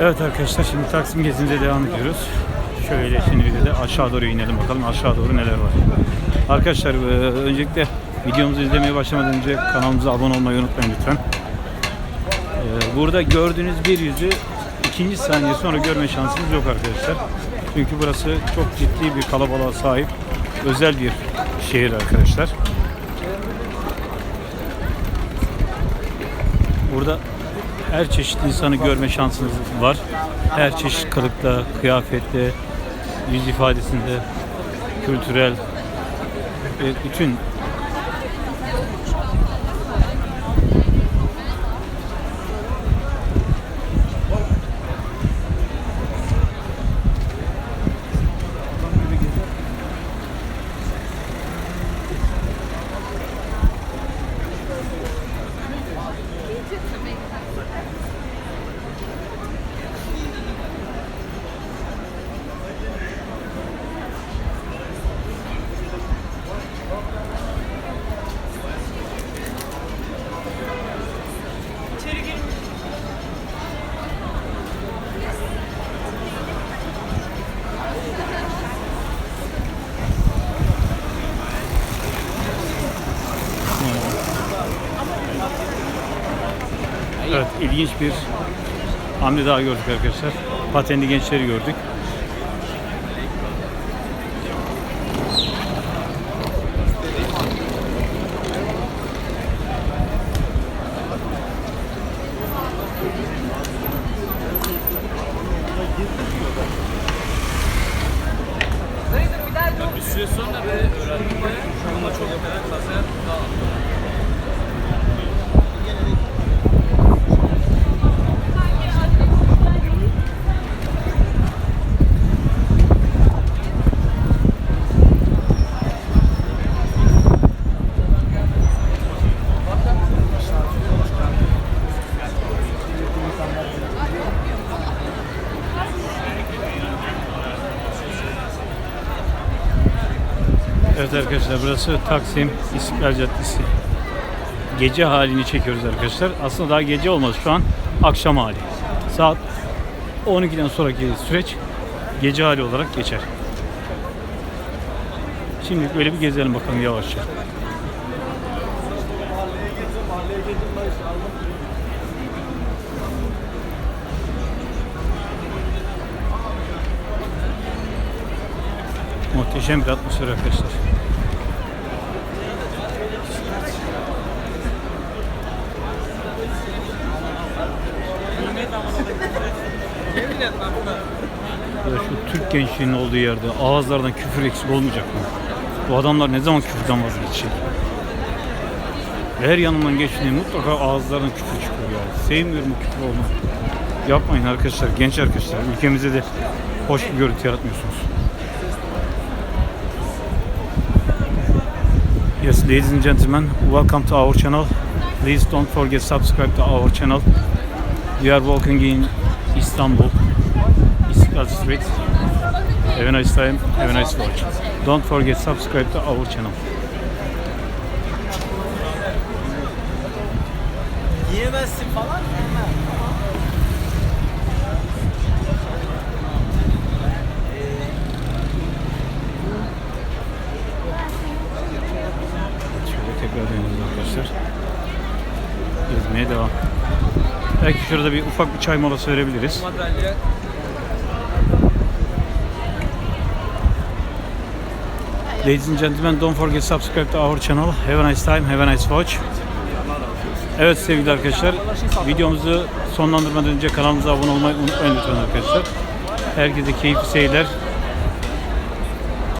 Evet arkadaşlar şimdi Taksim gezimize devam ediyoruz. Şöyle şimdi bir de aşağı doğru inelim bakalım aşağı doğru neler var. Arkadaşlar e, öncelikle videomuzu izlemeye başlamadan önce kanalımıza abone olmayı unutmayın lütfen. E, Burada gördüğünüz bir yüzü ikinci saniye sonra görme şansınız yok arkadaşlar. Çünkü burası çok ciddi bir kalabalığa sahip özel bir şehir arkadaşlar. Burada her çeşit insanı görme şansınız var. Her çeşit kılıkta, kıyafette, yüz ifadesinde, kültürel ve bütün Evet, ilginç bir hamle daha gördük arkadaşlar. Patenli gençleri gördük. Bir süre sonra be öğrendiğimde ama çok kaza yaptım. Evet arkadaşlar burası Taksim İstiklal Caddesi. Gece halini çekiyoruz arkadaşlar. Aslında daha gece olmaz şu an akşam hali. Saat 12'den sonraki süreç gece hali olarak geçer. Şimdi böyle bir gezelim bakalım yavaşça. Muhteşem bir atmosfer arkadaşlar. Ya şu Türk gençliğinin olduğu yerde ağızlardan küfür eksik olmayacak mı? Bu adamlar ne zaman küfürden vazgeçecek? Her yanından geçtiğinde mutlaka ağızlarından küfür çıkıyor ya. Sevmiyorum bu küfür olmayı. Yapmayın arkadaşlar, genç arkadaşlar. Ülkemize de hoş bir görüntü yaratmıyorsunuz. Yes, ladies and gentlemen, welcome to our channel. Please don't forget subscribe to our channel. We are walking in Istanbul, Istiklal Street. Have a nice time, have a nice watch. Don't forget subscribe to our channel. Yiyemezsin falan. Şöyle tekrar dönüyoruz arkadaşlar. Gezmeye devam. Belki şurada bir ufak bir çay molası verebiliriz. Ladies and gentlemen, don't forget subscribe to our channel. Have a nice time, have a nice watch. Evet sevgili arkadaşlar, videomuzu sonlandırmadan önce kanalımıza abone olmayı unutmayın lütfen arkadaşlar. Herkese keyifli seyirler.